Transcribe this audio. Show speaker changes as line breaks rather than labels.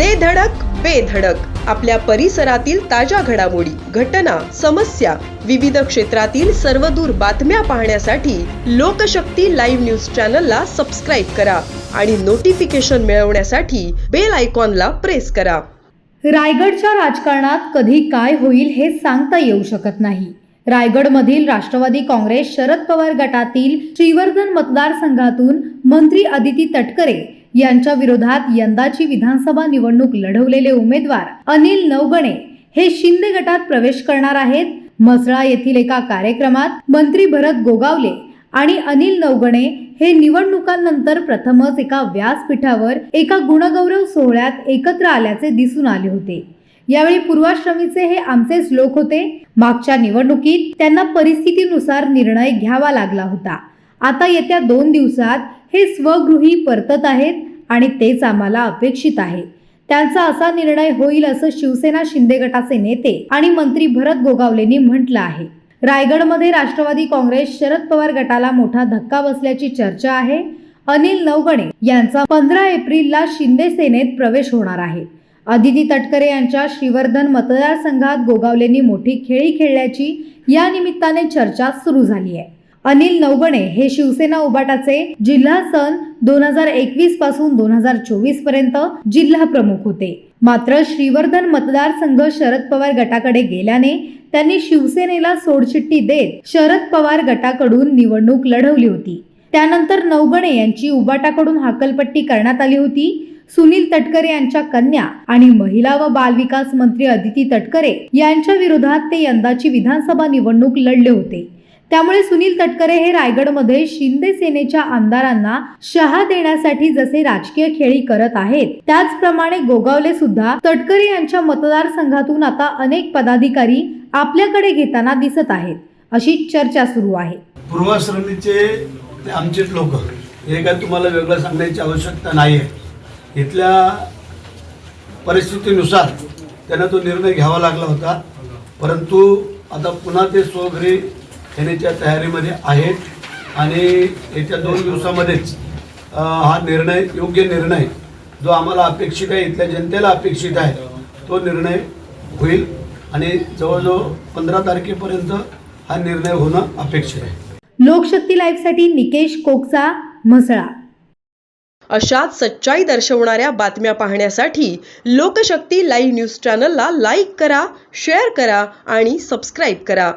दे धडक बेधडक आपल्या परिसरातील ताज्या घडामोडी घटना समस्या विविध क्षेत्रातील सर्वदूर बातम्या पाहण्यासाठी लोकशक्ती लाईव्ह न्यूज चॅनलला सबस्क्राईब करा आणि नोटिफिकेशन मिळवण्यासाठी बेल आयकॉनला प्रेस करा.
रायगडच्या राजकारणात कधी काय होईल हे सांगता येऊ शकत नाही. रायगडमधील राष्ट्रवादी काँग्रेस शरद पवार गटातील श्रीवर्धन मतदारसंघातून मंत्री अदिती तटकरे यांच्या विरोधात यंदाची विधानसभा निवडणूक लढवलेले उमेदवार अनिल नवगणे हे शिंदे गटात प्रवेश करणार आहेत. मसळा येथील एका कार्यक्रमात मंत्री भरत गोगावले आणि अनिल नवगणे हे निवडणुकांनंतर प्रथमच एका व्यासपीठावर एका गुणगौरव सोहळ्यात एकत्र आल्याचे दिसून आले होते. यावेळी पूर्वाश्रमीचे हे आमचेच लोक होते. मागच्या निवडणुकीत त्यांना परिस्थितीनुसार निर्णय घ्यावा लागला होता. आता येत्या दोन दिवसात हे स्वगृही परतत आहेत. आणि तेच आम्हाला अपेक्षित आहे. त्यांचा असा निर्णय होईल असं शिवसेना शिंदे गटाचे नेते आणि मंत्री भरत गोगावलेंनी म्हटलं आहे. रायगडमध्ये राष्ट्रवादी काँग्रेस शरद पवार गटाला मोठा धक्का बसल्याची चर्चा आहे. अनिल नवगणे यांचा पंधरा एप्रिलला शिंदे सेनेत प्रवेश होणार आहे. अदिती तटकरे यांच्या श्रीवर्धन मतदारसंघात गोगावलेंनी मोठी खेळी खेळल्याची या निमित्ताने चर्चा सुरू झाली आहे. अनिल नवगणे हे शिवसेना उबाटाचे जिल्हा सन दोन हजार एकवीसपासून दोन हजार चोवीसपर्यंत जिल्हा प्रमुख होते. मात्र श्रीवर्धन मतदारसंघ शरद पवार गटाकडे गेल्याने त्यांनी शिवसेनेला सोडचिठ्ठी देत शरद पवार गटाकडून निवडणूक लढवली होती. त्यानंतर नवगणे यांची उबाटाकडून हाकलपट्टी करण्यात आली होती. सुनील तटकरे यांच्या कन्या आणि महिला व बालविकास मंत्री अदिती तटकरे यांच्या विरोधात ते यंदाची विधानसभा निवडणूक लढले होते. त्यामुळे सुनील तटकरे हे रायगडमध्ये शिंदे सेनेच्या आमदारांना शहा देण्यासाठी जसे राजकीय खेळी करत आहेत त्याचप्रमाणे गोगावले सुद्धा तटकरे यांच्या मतदारसंघातून आता अनेक पदाधिकारी आपल्याकडे घेताना दिसत आहेत अशी चर्चा सुरू आहे.
पूर्वाश्रमीचे आमचे आमचेच लोक हे काय तुम्हाला वेगळं सांगण्याची आवश्यकता नाही आहे इथल्या परिस्थितीनुसार त्यांना तो निर्णय घ्यावा लागला होता परंतु आता पुन्हा ते स्वघरी येण्याच्या तयारीमध्ये आहेत आणि येत्या दोन दिवसामध्येच हा निर्णय योग्य निर्णय जो आम्हाला अपेक्षित आहे इथल्या जनतेला अपेक्षित आहे तो निर्णय होईल आणि जवळजवळ पंधरा तारखेपर्यंत हा निर्णय होणं अपेक्षित आहे.
लोकशक्ती लाईव्हसाठी निकेश कोकचा म्हसळा.
अशाच सच्चाई दर्शवणाऱ्या बातम्या पाहण्यासाठी लोकशक्ती लाईव्ह न्यूज चॅनलला लाईक करा शेअर करा आणि सबस्क्राईब करा.